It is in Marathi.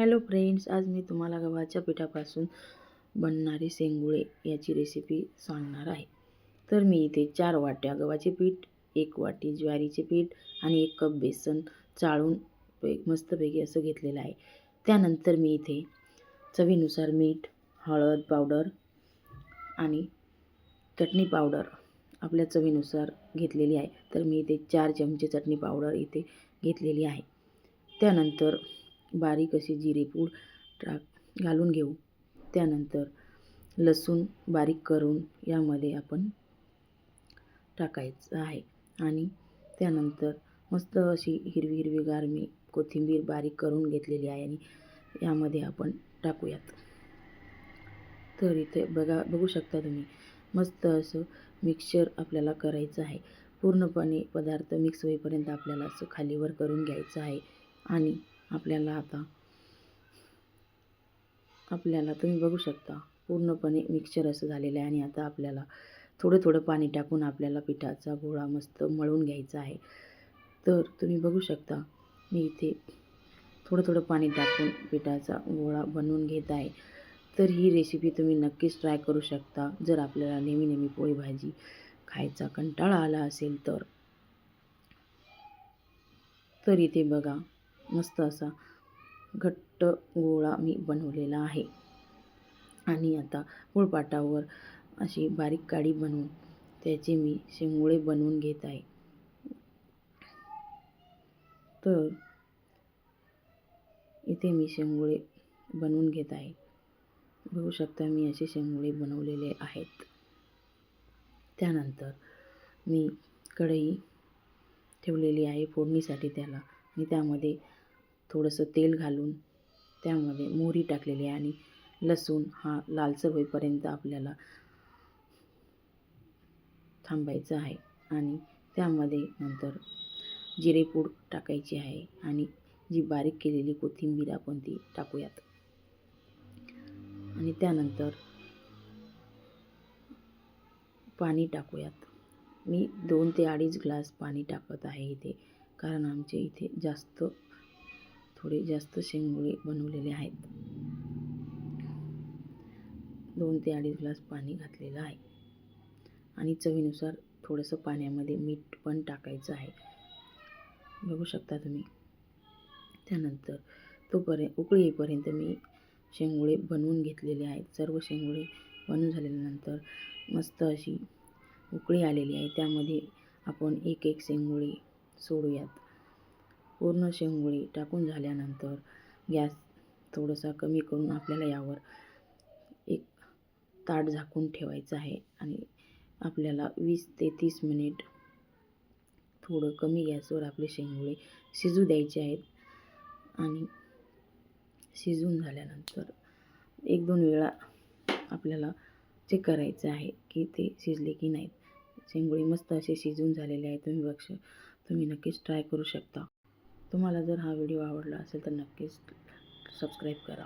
हॅलो फ्रेंड्स आज मी तुम्हाला गव्हाच्या पिठापासून बनणारे शेंगुळे याची रेसिपी सांगणार आहे. तर मी इथे चार वाट्या गव्हाचे पीठ एक वाटी ज्वारीचे पीठ आणि एक कप बेसन चाळून पे मस्तपैकी असं घेतलेलं आहे. त्यानंतर मी इथे चवीनुसार मीठ हळद पावडर आणि चटणी पावडर आपल्या चवीनुसार घेतलेली आहे. तर मी इथे चार चमचे चटणी पावडर इथे घेतलेली आहे. त्यानंतर बारीक असे जिरेपूड टाक घालून घेऊ. त्यानंतर लसूण बारीक करून यामध्ये आपण टाकायचं आहे. आणि त्यानंतर मस्त अशी हिरवी हिरवीगार मी कोथिंबीर बारीक करून घेतलेली आहे आणि यामध्ये आपण टाकूयात. तर इथे बघा बघू शकता तुम्ही मस्त असं मिक्सचर आपल्याला करायचं आहे. पूर्णपणे पदार्थ मिक्स होईपर्यंत आपल्याला असं खालीवर करून घ्यायचं आहे. आणि आपल्याला आता. आपल्याला तुम्ही बघू शकता पूर्णपणे मिक्सचर असं झालेलं आहे आणि आता आपल्याला थोडं थोडं पाणी टाकून आपल्याला पिठाचा गोळा मस्त मळून घ्यायचा आहे. तर तुम्ही बघू शकता मी इथे थोडं थोडं पाणी टाकून पिठाचा गोळा बनवून घेत आहे. तर ही रेसिपी तुम्ही नक्कीच ट्राय करू शकता. जर आपल्याला नेहमी नेहमी पोळी भाजी खायचा कंटाळा आला असेल तर. तर इथे बघा मस्त असा घट्ट गोळा मी बनवलेला आहे. आणि आता गुळपाटावर अशी बारीक काडी बनवून त्याचे मी शेंगोळे बनवून घेत आहे. तर इथे मी शेंगोळे बनवून घेत आहे. बघू शकता मी असे शेंगोळे बनवलेले आहेत. त्यानंतर मी कढई ठेवलेली आहे फोडणीसाठी त्याला. आणि त्यामध्ये थोडंसं तेल घालून त्यामध्ये मोहरी टाकलेली आहे आणि लसूण हा लालसर होईपर्यंत आपल्याला थांबायचं आहे. आणि त्यामध्ये नंतर जिरेपूड टाकायची आहे आणि जी बारीक केलेली कोथिंबीर आपण ती टाकूयात. आणि त्यानंतर पाणी टाकूयात. मी दोन ते अडीच ग्लास पाणी टाकत आहे इथे कारण आमचे इथे जास्त थोडे जास्त शेंगोळे बनवलेले आहेत. दोन ते अडीच ग्लास पाणी घातलेलं आहे. आणि चवीनुसार थोडंसं पाण्यामध्ये मीठ पण टाकायचं आहे. बघू शकता तुम्ही. त्यानंतर तोपर्यंत उकळी येईपर्यंत मी शेंगोळे बनवून घेतलेले आहेत. सर्व शेंगोळे बनवून झाल्यानंतर मस्त अशी उकळी आलेली आहे. त्यामध्ये आपण एक एक शेंगोळी सोडूयात. पूर्ण शेंगोळी टाकून झाल्यानंतर गॅस थोडासा कमी करून आपल्याला यावर एक ताट झाकून ठेवायचं आहे आणि आपल्याला वीस ते तीस मिनिट थोडं कमी गॅसवर आपले शेंगोळे शिजू द्यायचे आहेत. आणि शिजून झाल्यानंतर एक दोन वेळा आपल्याला चेक करायचं आहे की ते शिजले की नाहीत. शेंगोळे मस्त असे शिजून झालेले आहेत तुम्ही बघ तुम्ही नक्कीच ट्राय करू शकता. तुम्हाला जर हा व्हिडिओ आवडला असेल तर नक्कीच सबस्क्राईब करा.